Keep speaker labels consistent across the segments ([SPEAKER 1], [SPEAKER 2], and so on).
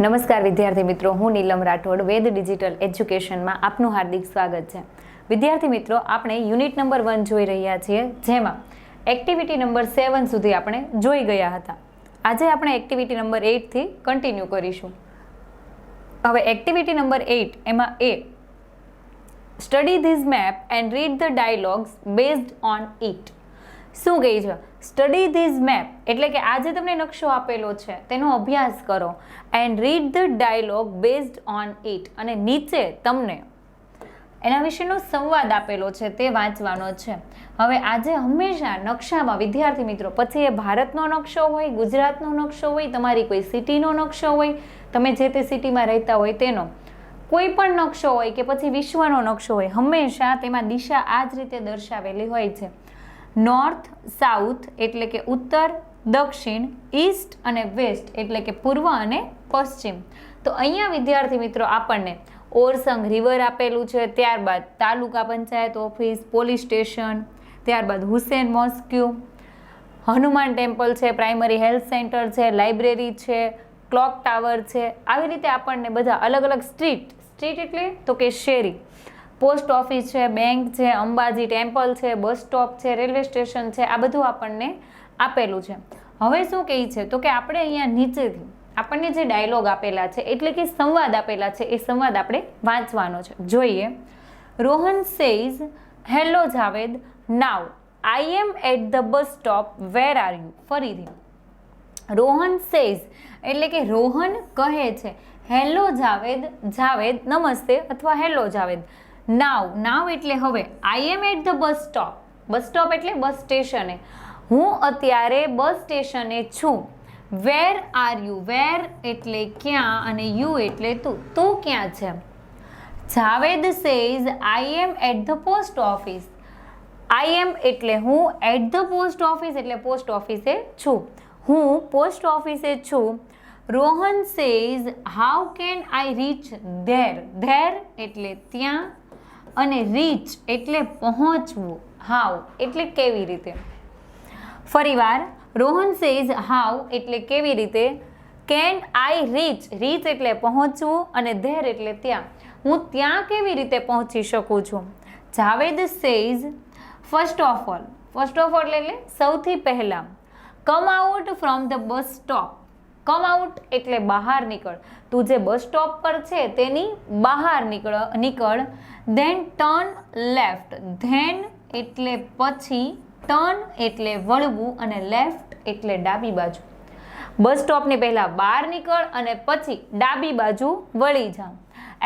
[SPEAKER 1] નમસ્કાર વિદ્યાર્થી મિત્રો, હું નીલમ રાઠોડ, વેદ ડિજિટલ એજ્યુકેશનમાં આપનું હાર્દિક સ્વાગત છે. વિદ્યાર્થી મિત્રો, આપણે યુનિટ નંબર વન જોઈ રહ્યા છીએ, જેમાં એક્ટિવિટી નંબર સેવન સુધી આપણે જોઈ ગયા હતા. આજે આપણે એક્ટિવિટી નંબર એઇટથી કન્ટિન્યુ કરીશું. હવે એક્ટિવિટી નંબર એઇટ એમાં એ. Study these map and read the dialogues based on it શું કહે છે? સ્ટડી ધીઝ મેપ એટલે કે આજે તમને નકશો આપેલો છે, તેનો અભ્યાસ કરો and read the dialogue based on it અને નીચે તમને એના વિશેનો સંવાદ આપેલો છે, તે વાંચવાનો છે. હવે આજે હંમેશા નકશામાં વિદ્યાર્થી મિત્રો, પછી એ ભારતનો નકશો હોય, ગુજરાતનો નકશો હોય, તમારી કોઈ સિટીનો નકશો હોય, તમે જે તે સિટીમાં રહેતા હોય તેનો કોઈ પણ નકશો હોય કે પછી વિશ્વનો નકશો હોય, હંમેશા તેમાં દિશા આ જ રીતે દર્શાવેલી હોય છે. નોર્થ સાઉથ એટલે કે ઉત્તર, દક્ષિણ ઈસ્ટ અને વેસ્ટ એટલે કે પૂર્વ અને પશ્ચિમ. તો અહીંયા વિદ્યાર્થી મિત્રો આપણને ઓરસંગ રિવર આપેલું છે, ત્યારબાદ taluka panchayat office police station ત્યારબાદ હુસેન મોસ્ક્યુ હનુમાન ટેમ્પલ છે પ્રાઇમરી હેલ્થ સેન્ટર છે લાઇબ્રેરી છે ક્લોક ટાવર છે. આવી રીતે આપણને બધા અલગ અલગ સ્ટ્રીટ સ્ટ્રીટ એટલે તો કે શેરી. પોસ્ટ ઓફિસ છે, બેંક છે, અંબાજી ટેમ્પલ છે, બસ સ્ટોપ છે, રેલવે સ્ટેશન છે, આ બધું આપણને આપેલું છે. હવે શું કહે છે? તો કે આપણે અહીંયા નીચેથી આપણને જે ડાયલોગ આપેલા છે, એટલે કે સંવાદ આપેલા છે, એ સંવાદ આપણે વાંચવાનો છે. જોઈએ. Rohan says, hello Javed, now I am at the bus stop where are you ફરીથી. રોહન સેઝ, એટલે કે રોહન કહે છે, હેલો જાવેદ જાવેદ, નમસ્તે અથવા હેલો જાવેદ. નાવ નાવ એટલે હવે I am at the bus stop bus stop એટલે બસ સ્ટેશને હું અત્યારે બસ સ્ટેશને છું. વેર આર યુ વેર એટલે ક્યાં અને યુ એટલે તું. તું ક્યાં છે? Javed says I am at the post office I am એટલે હું એટ ધ પોસ્ટ ઓફિસ એટલે પોસ્ટ ઓફિસે છું. હું પોસ્ટ ઓફિસે છું. Rohan says how can I reach there there એટલે ત્યાં અને રીચ એટલે પહોંચવું હાવ એટલે કેવી રીતે? ફરીવાર, રોહન સેઝ હાવ એટલે કેવી રીતે? કેન આઈ રીચ રીચ એટલે પહોંચવું અને ધેર એટલે ત્યાં. હું ત્યાં કેવી રીતે પહોંચી શકું છું? Javed says first of all first of all એટલે સૌથી પહેલાં come out from the bus stop come out એટલે બહાર નીકળ. તું જે બસ સ્ટોપ પર છે તેની બહાર નીકળ નીકળ ધેન ટર્ન લેફ્ટ ધેન એટલે પછી ટર્ન એટલે વળવું અને લેફ્ટ એટલે ડાબી બાજુ. બસ સ્ટોપની પહેલાં બહાર નીકળ અને પછી ડાબી બાજુ વળી જા.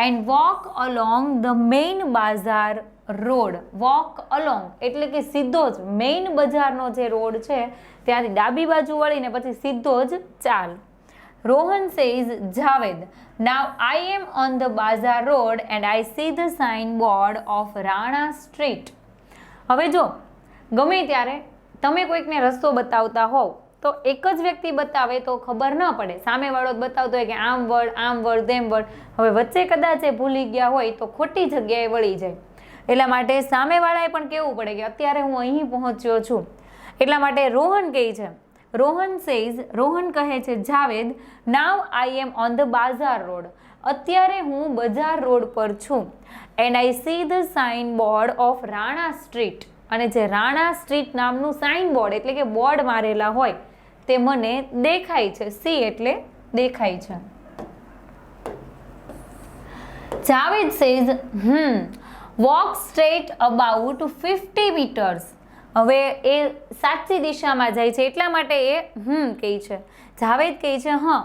[SPEAKER 1] And walk along the main bazaar road walk along એટલે કે સીધો જ મેઇન બજારનો જે રોડ છે, ત્યાંથી ડાબી બાજુ વળીને પછી સીધો જ ચાલ. Rohan says, Javed. Now I am on the Bazaar road and I see the signboard of Rana street હવે જો ગમે ત્યારે તમે કોઈકને રસ્તો બતાવતા હોવ તો એક જ વ્યક્તિ બતાવે તો ખબર ન પડે. સામેવાળો બતાવતો હોય કે આમ વળ આમ વળ તેમ વળ. હવે વચ્ચે કદાચ એ ભૂલી ગયા હોય તો ખોટી જગ્યાએ વળી જાય. એટલા માટે સામેવાળાએ પણ કહેવું પડે કે અત્યારે હું અહીં પહોંચ્યો છું. એટલા માટે રોહન કહે છે રોહન સેઝ, રોહન કહે છે, Javed now I am on the bazaar road અત્યારે હું બજાર રોડ પર છું. And I see the sign board of Rana street અને જે રાણા સ્ટ્રીટ નામનું સાઇન બોર્ડ એટલે કે બોર્ડ મારેલા હોય, તે મને દેખાય છે. સી એટલે દેખાય છે. Javed says, hmm walk straight about fifty metres હવે એ સાચી દિશામાં જાય છે એટલા માટે એ હમ કહે છે. જાવેદ કહે છે, હા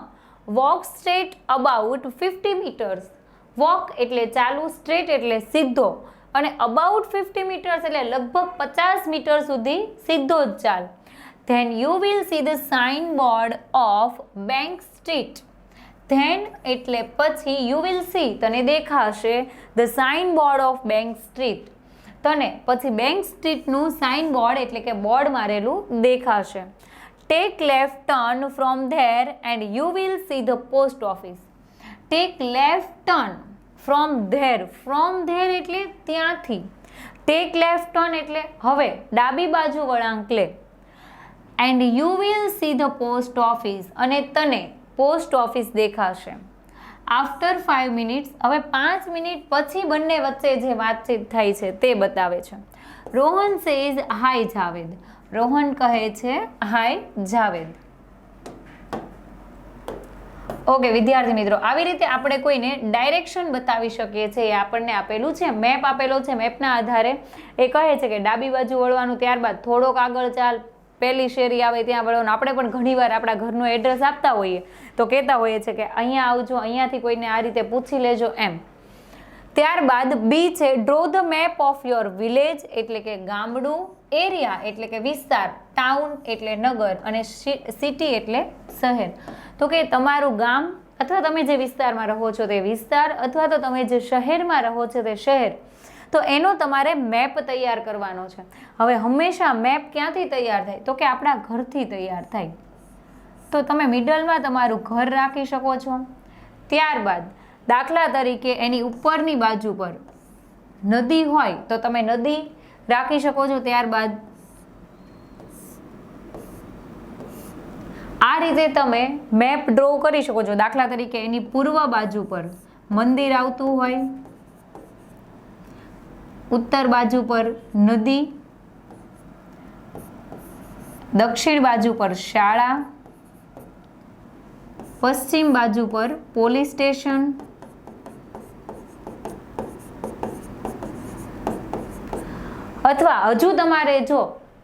[SPEAKER 1] walk straight about fifty metres walk એટલે ચાલુ સ્ટ્રેટ એટલે સીધો. અને અબાઉટ ફિફ્ટી મીટર્સ એટલે લગભગ પચાસ મીટર સુધી સીધો જ ચાલ. Then you will see the sign board of bank street then એટલે પછી યુ વિલ સી તને દેખાશે the sign board of bank street તને પછી બેંક સ્ટ્રીટનું સાઇન બોર્ડ એટલે કે બોર્ડ મારેલું દેખાશે. Take left turn from there and you will see the post office take left turn from there from there એટલે ત્યાંથી. ટેક લેફ્ટ ટર્ન એટલે હવે ડાબી બાજુ વળાંક લે. And you will see the post office અને તને પોસ્ટ ઓફિસ દેખાશે. આફ્ટર ફાઇવ મિનિટ્સ હવે પાંચ મિનિટ પછી બંને વચ્ચે જે વાતચીત થાય છે તે બતાવે છે. Rohan says hi Javed. Rohan કહે છે હાય જાવેદ. ઓકે વિદ્યાર્થી મિત્રો, આવી રીતે આપણે કોઈને ડાયરેક્શન બતાવી શકીએ છીએ. એ આપણને આપેલું છે મેપ આપેલો છે. મેપના આધારે એ કહે છે કે ડાબી બાજુ વળવાનું ત્યારબાદ થોડોક આગળ ચાલ પહેલી શેરી આવે ત્યાં વળવાનું આપણે પણ ઘણીવાર આપણા ઘરનું એડ્રેસ આપતા હોઈએ. તો કહેતા હોઈએ છીએ કે અહીંયા આવજો, અહીંયાથી કોઈને આ રીતે પૂછી લેજો એમ. ત્યારબાદ બી છે draw the map of your village એટલે કે ગામડું એરિયા એટલે કે વિસ્તાર ટાઉન એટલે નગર અને સિટી એટલે શહેર. તો કે તમારું ગામ અથવા તમે જે વિસ્તારમાં રહો છો તે વિસ્તાર અથવા તો તમે જે શહેરમાં રહો છો તે શહેર. તો એનો તમારે મેપ તૈયાર કરવાનો છે. હવે હંમેશા મેપ ક્યાંથી તૈયાર થાય? તો કે આપણા ઘરથી તૈયાર થાય. તો તમે મિડલમાં તમારું ઘર રાખી શકો છો. ત્યારબાદ દાખલા તરીકે એની ઉપરની બાજુ પર નદી હોય તો તમે નદી રાખી શકો છો. ત્યારબાદ આ રીતે તમે મેપ ડ્રો કરી શકો છો. દાખલા તરીકે એની પૂર્વ બાજુ પર મંદિર આવતું હોય ઉત્તર બાજુ પર નદી, દક્ષિણ બાજુ પર શાળા, પશ્ચિમ બાજુ પર પોલીસ સ્ટેશન, અથવા હજુ તમારે જો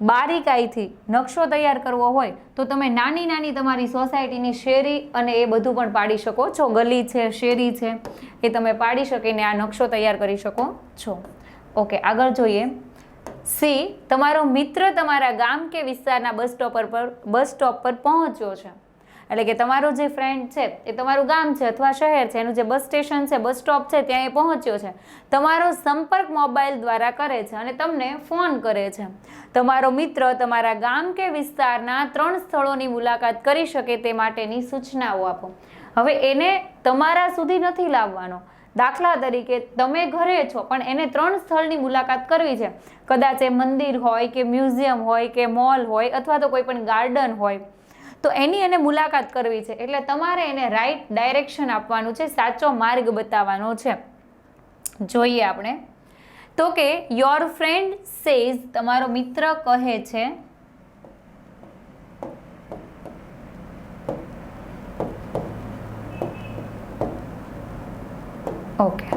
[SPEAKER 1] બારીકાઈથી નકશો તૈયાર કરવો હોય, તો તમે નાની નાની તમારી સોસાયટીની શેરી અને એ બધું પણ પાડી શકો છો. ગલી છે, શેરી છે, એ તમે પાડી શકીને આ નકશો તૈયાર કરી શકો છો. ઓકે, આગળ જોઈએ. સી, તમારો મિત્ર તમારા ગામ કે વિસ્તારના બસ સ્ટોપ પર બસ સ્ટોપ પર પહોંચ્યો છે. એટલે કે તમારો જે ફ્રેન્ડ છે, એ તમારું ગામ છે અથવા શહેર છે, એનું જે બસ સ્ટેશન છે, બસ સ્ટોપ છે, ત્યાં એ પહોંચ્યો છે. તમારો સંપર્ક મોબાઈલ દ્વારા કરે છે અને તમને ફોન કરે છે. તમારો મિત્ર તમારા ગામ કે વિસ્તારના ત્રણ સ્થળોની મુલાકાત કરી શકે તે માટેની સૂચનાઓ આપો. હવે એને તમારા સુધી નથી લાવવાનો. દાખલા તરીકે તમે ઘરે છો, પણ એને ત્રણ સ્થળની મુલાકાત કરવી છે. કદાચ એ મંદિર હોય કે મ્યુઝિયમ હોય કે મોલ હોય અથવા તો કોઈ પણ ગાર્ડન હોય. તો એની એને મુલાકાત કરવી છે, એટલે તમારે એને રાઈટ ડાયરેક્શન આપવાનું છે, સાચો માર્ગ બતાવવાનો છે. જોઈએ આપણે. તો કે યોર ફ્રેન્ડ સેઝ તમારો મિત્ર કહે છે ઓકે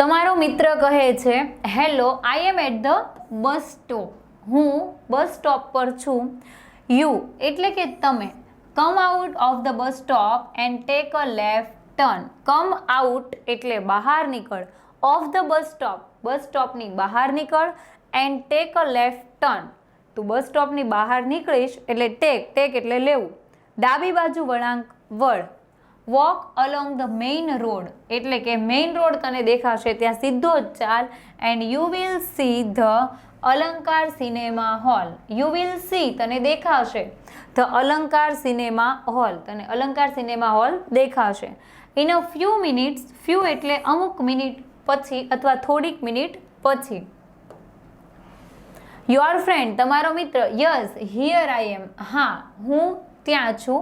[SPEAKER 1] તમારો મિત્ર કહે છે hello I am at the bus stop હું બસ સ્ટોપ પર છું. યુ એટલે કે તમે come out of the bus stop and take a left turn come out એટલે બહાર નીકળ. Of the bus stop bus સ્ટોપની બહાર નીકળ and take a left turn તું બસ સ્ટોપની બહાર નીકળીશ, એટલે ટેક ટેક એટલે લેવું. ડાબી બાજુ વળાંક વળ. Walk along the main road એટલે કે મેઇન રોડ તને દેખાશે ત્યાં સીધો જ ચાલ. And you will see the Alankar cinema hall you will see તને દેખાશે ધ અલંકાર સિનેમા હોલ તને અલંકાર સિનેમા હોલ દેખાશે. In a few minutes few એટલે અમુક મિનિટ પછી અથવા થોડીક મિનિટ પછી. યોર ફ્રેન્ડ તમારો મિત્ર યસ હિયર આઈ એમ હા, હું ત્યાં છું.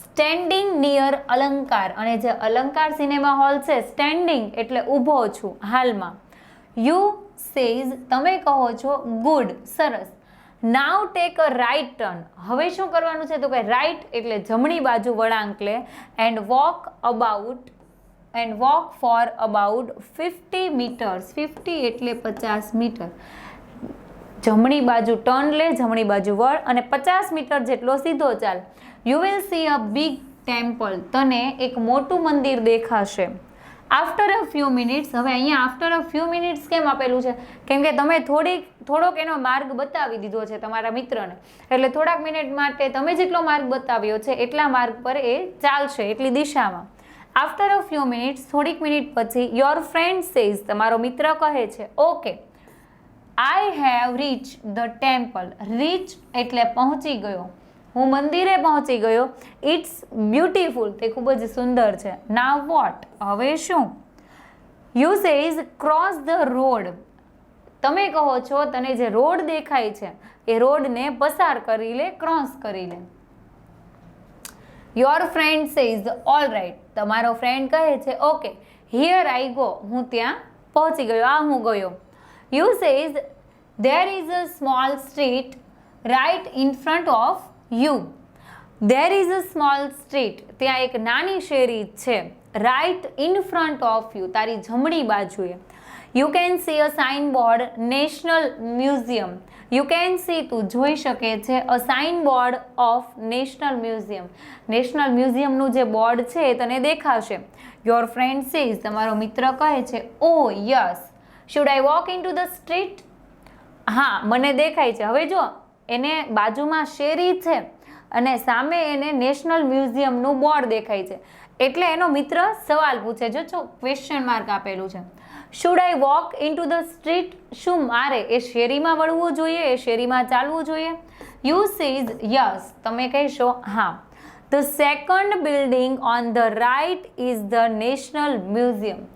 [SPEAKER 1] સ્ટેન્ડિંગ નિયર અલંકાર. અને જે અલંકાર સિનેમા હોલ છે સ્ટેન્ડિંગ એટલે ઊભો છું, હાલમાં. યુ સેઝ તમે કહો છો ગુડ સરસ. Now take a right turn હવે શું કરવાનું છે? તો કે રાઈટ એટલે જમણી બાજુ વળાંક લે and walk about and walk for about fifty metres fifty એટલે પચાસ મીટર જમણી બાજુ ટર્ન લે, જમણી બાજુ વળ અને પચાસ મીટર જેટલો સીધો ચાલ. You will see a big temple તને એક મોટું મંદિર દેખાશે. આફ્ટર અ ફ્યુ મિનિટ્સ હવે અહીંયા આફ્ટર અ ફ્યુ મિનિટ્સ કેમ આપેલું છે? કેમ કે તમે થોડીક, થોડોક એનો માર્ગ બતાવી દીધો છે તમારા મિત્રને. એટલે થોડાક મિનિટ માટે તમે જેટલો માર્ગ બતાવ્યો છે, એટલા માર્ગ પર એ ચાલશે, એટલી દિશામાં. આફ્ટર અ ફ્યુ મિનિટ્સ થોડીક મિનિટ પછી યોર ફ્રેન્ડ સેઝ તમારો મિત્ર કહે છે okay I have reach the temple reach એટલે પહોંચી ગયો. હું મંદિરે પહોંચી ગયો. ઇટ્સ બ્યુટીફુલ તે ખૂબ જ સુંદર છે. ના વોટ હવે શું? You says cross the road તમે કહો છો, તને જે રોડ દેખાય છે, એ રોડને પસાર કરી લે ક્રોસ કરી લે. Your friend says all right તમારો ફ્રેન્ડ કહે છે ઓકે હિયર આઈ ગો હું ત્યાં પહોંચી ગયો. આ હું ગયો. You says there is a small street right in front of you There is a small street ત્યાં એક નાની શેરી છે, Right in front of you તારી જમણી બાજુએ. You can see a sign board national museum you can see તું જોઈ શકે છે a sign board of national museum national મ્યુઝિયમનું જે બોર્ડ છે એ તને દેખાશે. યોર ફ્રેન્ડ સીઝ તમારો મિત્ર કહે છે ઓ yes should I walk into the street હા, મને દેખાય છે. હવે જો એને બાજુમાં શેરી છે અને સામે એને નેશનલ મ્યુઝિયમનું બોર્ડ દેખાય છે. એટલે એનો મિત્ર સવાલ પૂછે જો છો ક્વેશ્ચન માર્ક આપેલું છે. Should I walk into the street શું મારે એ શેરીમાં વળવું જોઈએ? એ શેરીમાં ચાલવું જોઈએ? યુ સીઝ યસ તમે કહેશો, હા. The second building on the right is the national museum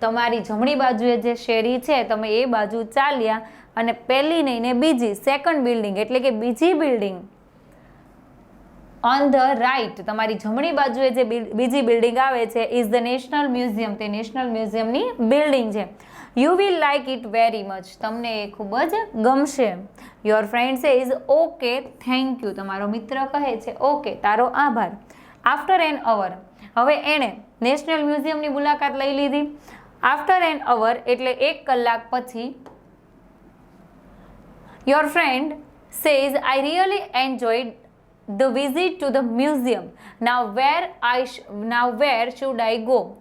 [SPEAKER 1] તમારી જમણી બાજુએ જે શેરી છે, તમે એ બાજુ ચાલ્યા અને પહેલી નહીં ને બીજી સેકન્ડ બિલ્ડિંગ એટલે કે બીજી બિલ્ડિંગ ઓન ધ રાઇટ તમારી જમણી બાજુએ જે બીજી બિલ્ડિંગ આવે છે ઇઝ ધ નેશનલ મ્યુઝિયમ તે નેશનલ મ્યુઝિયમની બિલ્ડિંગ છે. You will like it very much તમને એ ખૂબ જ ગમશે. Your friend say is okay thank you તમારો મિત્ર કહે છે ઓકે તારો આભાર. આફ્ટર એન અવર હવે એણે નેશનલ મ્યુઝિયમની મુલાકાત લઈ લીધી. આફ્ટર એન અવર એટલે એક કલાક પછી friend says, I really enjoyed the visit to the museum. Now where I sh- now where should I go?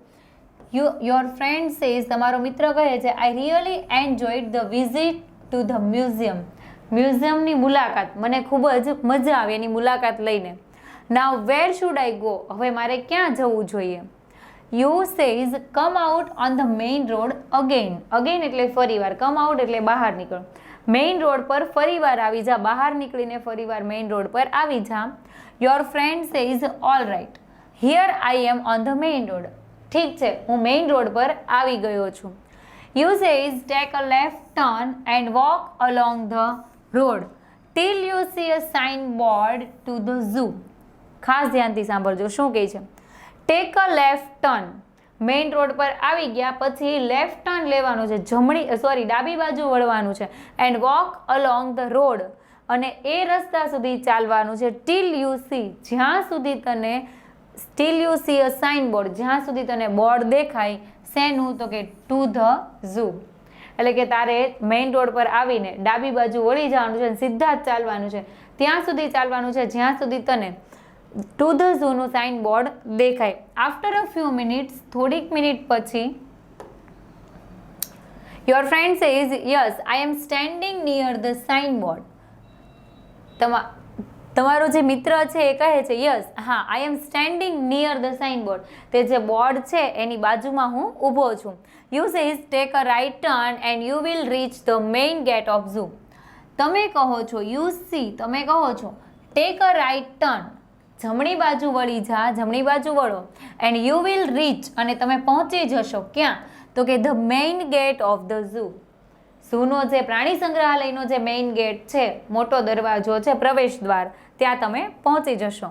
[SPEAKER 1] You, your friend says, તમારો મિત્ર કહે છે I really enjoyed the visit to the museum. મ્યુઝિયમની મુલાકાત મને ખૂબ જ મજા આવી એની મુલાકાત લઈને નાવ વેર શુડ આઈ ગો હવે મારે ક્યાં જવું જોઈએ you says come out on the main road again again એટલે ફરીવાર, કમ આઉટ એટલે બહાર નીકળો. મેઇન રોડ પર ફરીવાર આવી જા, બહાર નીકળીને ફરીવાર મેઇન રોડ પર આવી જા. Your friend says all right here I am on the main road ઠીક છે, હું મેઇન રોડ પર આવી ગયો છું. You says take a left turn and walk along the road till you see a sign board to the zoo ખાસ ધ્યાનથી સાંભળજો, શું કહે છે? Take a left turn main road પર આવી ગયા પછી લેફ્ટ ટર્ન લેવાનું છે. જમણી સોરી ડાબી બાજુ વળવાનું છે. And walk along the road અને એ રસ્તા સુધી ચાલવાનું છે ટીલ યુ સી જ્યાં સુધી તને till you see a sign board જ્યાં સુધી તને બોર્ડ દેખાય શેનું તો કે ટુ ધ ઝૂ એટલે કે તારે મેઇન રોડ પર આવીને ડાબી બાજુ વળી જવાનું છે અને સીધા જ ચાલવાનું છે. ત્યાં સુધી ચાલવાનું છે, જ્યાં સુધી તને ટુ ધ ઝૂનું સાઇન બોર્ડ દેખાય. આફ્ટર અ ફ્યુ મિનિટ્સ થોડીક મિનિટ પછી your friend says yes I am standing near the sign board તમા, તમારો જે મિત્ર છે એ કહે છે યસ હા I am standing near the sign board તે જે બોર્ડ છે, એની બાજુમાં હું ઊભો છું. You says take a right turn and you will reach the main gate of zoo તમે કહો છો યુ સી તમે કહો છો ટેક અ રાઇટ ટર્ન જમણી બાજુ વળી જા, જમણી બાજુ વળો. એન્ડ યુ વિલ રીચ અને તમે પહોંચી જશો ક્યાં? તો કે the main gate of the zoo ઝૂનો જે પ્રાણી સંગ્રહાલયનો જે મેઇન ગેટ છે, મોટો દરવાજો છે, પ્રવેશ દ્વાર, ત્યાં તમે પહોંચી જશો.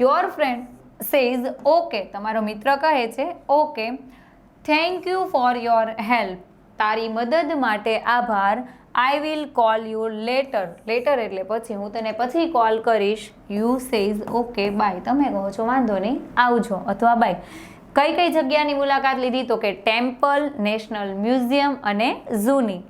[SPEAKER 1] યોર ફ્રેન્ડ સેઝ ઓકે તમારો મિત્ર કહે છે okay thank you for your help તારી મદદ માટે આભાર. I will call you later later એટલે પછી હું તને પછી કોલ કરીશ. યુ સેઝ ઓકે બાય તમે કહો છો, વાંધો નહીં, આવજો. અથવા બાય કઈ કઈ જગ્યાની મુલાકાત લીધી? તો કે ટેમ્પલ, નેશનલ મ્યુઝિયમ અને ઝૂની.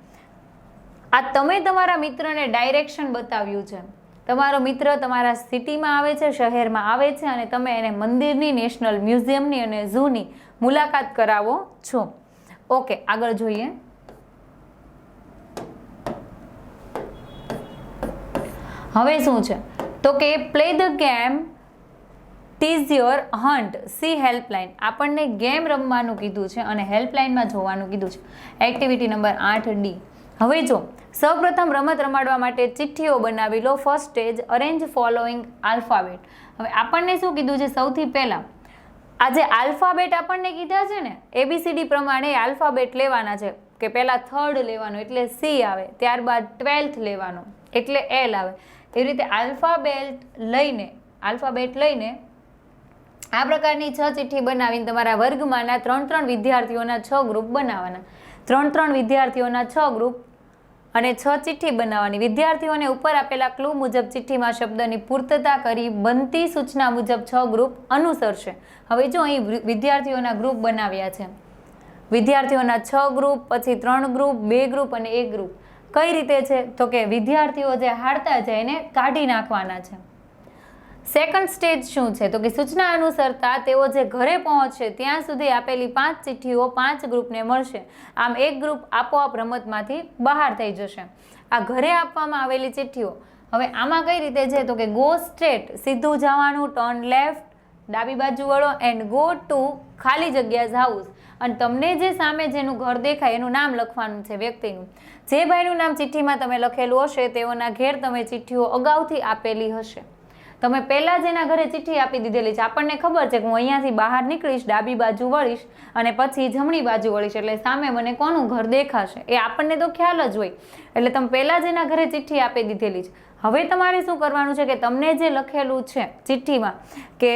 [SPEAKER 1] આ તમે તમારા મિત્રને ડાયરેક્શન બતાવ્યું છે. તમારો મિત્ર તમારા સિટીમાં આવે છે, શહેરમાં આવે છે અને તમે એને મંદિરની, નેશનલ મ્યુઝિયમની અને ઝૂની મુલાકાત કરાવો છો. ઓકે આગળ જોઈએ. હવે શું છે? તો કે play the game treasure hunt see helpline આપણને ગેમ રમવાનું કીધું છે અને હેલ્પલાઇનમાં જોવાનું કીધું છે. એક્ટિવિટી નંબર આઠ ડી હવે જો, સૌપ્રથમ રમત રમાડવા માટે ચિઠ્ઠીઓ બનાવી લો. First stage arrange following alphabet હવે આપણને શું કીધું છે? સૌથી પહેલાં આ જે આલ્ફાબેટ આપણને કીધા છે ને? એબીસીડી પ્રમાણે આલ્ફાબેટ લેવાના છે. કે પહેલાં થર્ડ લેવાનો, એટલે સી આવે. ત્યારબાદ ટ્વેલ્થ લેવાનો, એટલે એલ આવે. એવી રીતે આલ્ફાબેટ લઈને આલ્ફાબેટ લઈને આ પ્રકારની છ ચિઠ્ઠી બનાવીને તમારા વર્ગમાંના ત્રણ ત્રણ વિદ્યાર્થીઓના છ ગ્રુપ બનાવવાના. ત્રણ ત્રણ વિદ્યાર્થીઓના છ ગ્રુપ અને છ ચિઠ્ઠી બનાવવાની. વિદ્યાર્થીઓને ઉપર આપેલા ક્લુ મુજબ ચિઠ્ઠીમાં શબ્દની પૂર્તતા કરી બનતી સૂચના મુજબ છ ગ્રુપ અનુસરશે. હવે જો અહીં વિદ્યાર્થીઓના ગ્રુપ બનાવ્યા છે. વિદ્યાર્થીઓના છ ગ્રુપ પછી ત્રણ ગ્રુપ બે ગ્રુપ અને એક ગ્રુપ કઈ રીતે છે? તો કે વિદ્યાર્થીઓ જે હારતા જાય એને કાઢી નાખવાના છે. સેકન્ડ સ્ટેજ શું છે? તો કે સૂચના અનુસરતા તેઓ જે ઘરે પહોંચશે ત્યાં સુધી આપેલી પાંચ ચિઠ્ઠીઓ પાંચ ગ્રુપને મળશે. આમ એક ગ્રુપ આપોઆપ રમતમાંથી બહાર થઈ જશે. આ ઘરે આપવામાં આવેલી ચિઠ્ઠીઓ. હવે આમાં કઈ રીતે છે? તો કે ગો સ્ટ્રેટ સીધું જવાનું ટર્ન લેફ્ટ ડાબી બાજુ વળો એન્ડ ગો ટુ ખાલી જગ્યા હાઉસ અને તમને જે સામે જેનું ઘર દેખાય, એનું નામ લખવાનું છે વ્યક્તિનું. જે ભાઈનું નામ ચિઠ્ઠીમાં તમે લખેલું હશે, તેઓના ઘેર તમે ચિઠ્ઠીઓ અગાઉથી આપેલી હશે. તમે પહેલાં જેના ઘરે ચિઠ્ઠી આપી દીધેલી છે, આપણને ખબર છે કે હું અહીંયાથી બહાર નીકળીશ, ડાબી બાજુ વળીશ અને પછી જમણી બાજુ વળીશ. એટલે સામે મને કોનું ઘર દેખાશે? એ આપણને તો ખ્યાલ જ હોય. એટલે તમે પહેલાં જેના ઘરે ચિઠ્ઠી આપી દીધેલી છે. હવે તમારે શું કરવાનું છે કે તમને જે લખેલું છે ચિઠ્ઠીમાં કે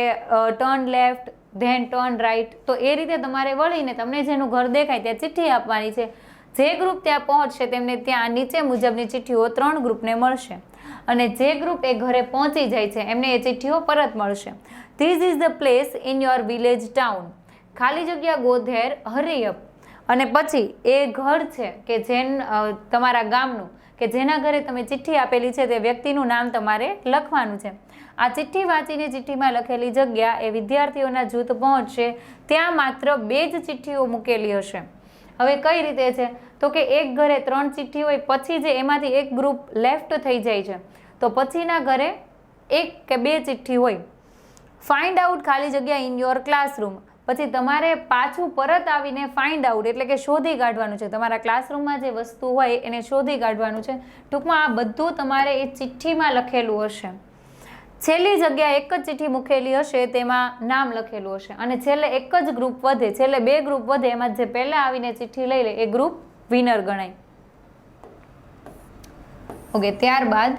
[SPEAKER 1] turn left then turn right. તો એ રીતે તમારે વળીને તમને જેનું ઘર દેખાય ત્યાં ચિઠ્ઠી આપવાની છે. જે ગ્રુપ ત્યાં પહોંચશે તેમને ત્યાં નીચે મુજબની ચિઠ્ઠીઓ ત્રણ ગ્રુપને મળશે. અને જે ગ્રુપ એ ઘરે પહોંચી જાય છે, એમને એ ચિઠ્ઠીઓ પરત મળશે. This is the place in your village town ખાલી જગ્યા ગોધેર, હરિયપ. અને પછી એ ઘર છે કે જેન તમારા ગામનું, કે જેના ઘરે તમે ચિઠ્ઠી આપેલી છે તે વ્યક્તિનું નામ તમારે લખવાનું છે. આ ચિઠ્ઠી વાંચીને ચિઠ્ઠીમાં લખેલી જગ્યા એ વિદ્યાર્થીઓના જૂથ પહોંચશે, ત્યાં માત્ર બે જ ચિઠ્ઠીઓ મૂકેલી હશે. હવે કઈ રીતે છે? તો કે એક ઘરે ત્રણ ચિઠ્ઠી હોય, પછી જે એમાંથી એક ગ્રુપ લેફ્ટ થઈ જાય છે, તો પછીના ઘરે એક કે બે ચિઠ્ઠી હોય. ફાઇન્ડ આઉટ ખાલી જગ્યા ઇન યોર ક્લાસરૂમ પછી તમારે પાછું પરત આવીને ફાઇન્ડ આઉટ એટલે કે શોધી કાઢવાનું છે. તમારા ક્લાસરૂમમાં જે વસ્તુ હોય એને શોધી કાઢવાનું છે. ટૂંકમાં આ બધું તમારે એ ચિઠ્ઠીમાં લખેલું હશે. છેલ્લી જગ્યા એક જ ચિઠ્ઠી મૂકેલી હશે, તેમાં નામ લખેલું હશે. અને છેલ્લે એક જ ગ્રુપ વધે, છેલ્લે બે ગ્રુપ વધે, એમાં જે પહેલાં આવીને ચિઠ્ઠી લઈ લે, એ ગ્રુપ વિનર ગણાય. ઓકે, ત્યારબાદ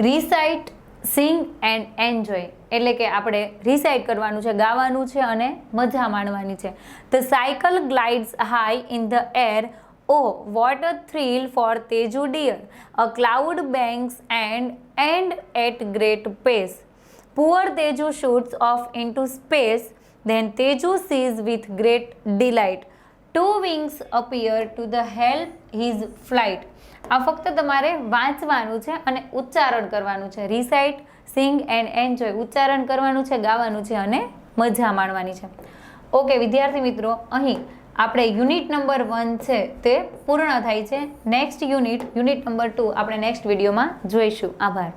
[SPEAKER 1] રિસાઇટ સિંગ એન્ડ એન્જોય એટલે કે આપણે રિસાઇટ કરવાનું છે, ગાવાનું છે અને મજા માણવાની છે. The cycle glides high in the air oh what a thrill for Teju dear a cloud banks and and at great pace poor Teju shoots off into space then Teju sees with great delight. Two wings appear to the help his flight. આ ફક્ત તમારે વાંચવાનું છે અને ઉચ્ચારણ કરવાનું છે. Recite sing and enjoy ઉચ્ચારણ કરવાનું છે, ગાવાનું છે અને મજા માણવાની છે. ઓકે વિદ્યાર્થી મિત્રો, અહીં આપણે યુનિટ નંબર વન છે તે પૂર્ણ થાય છે. Next unit unit number two આપણે નેક્સ્ટ વિડીયોમાં જોઈશું. આભાર.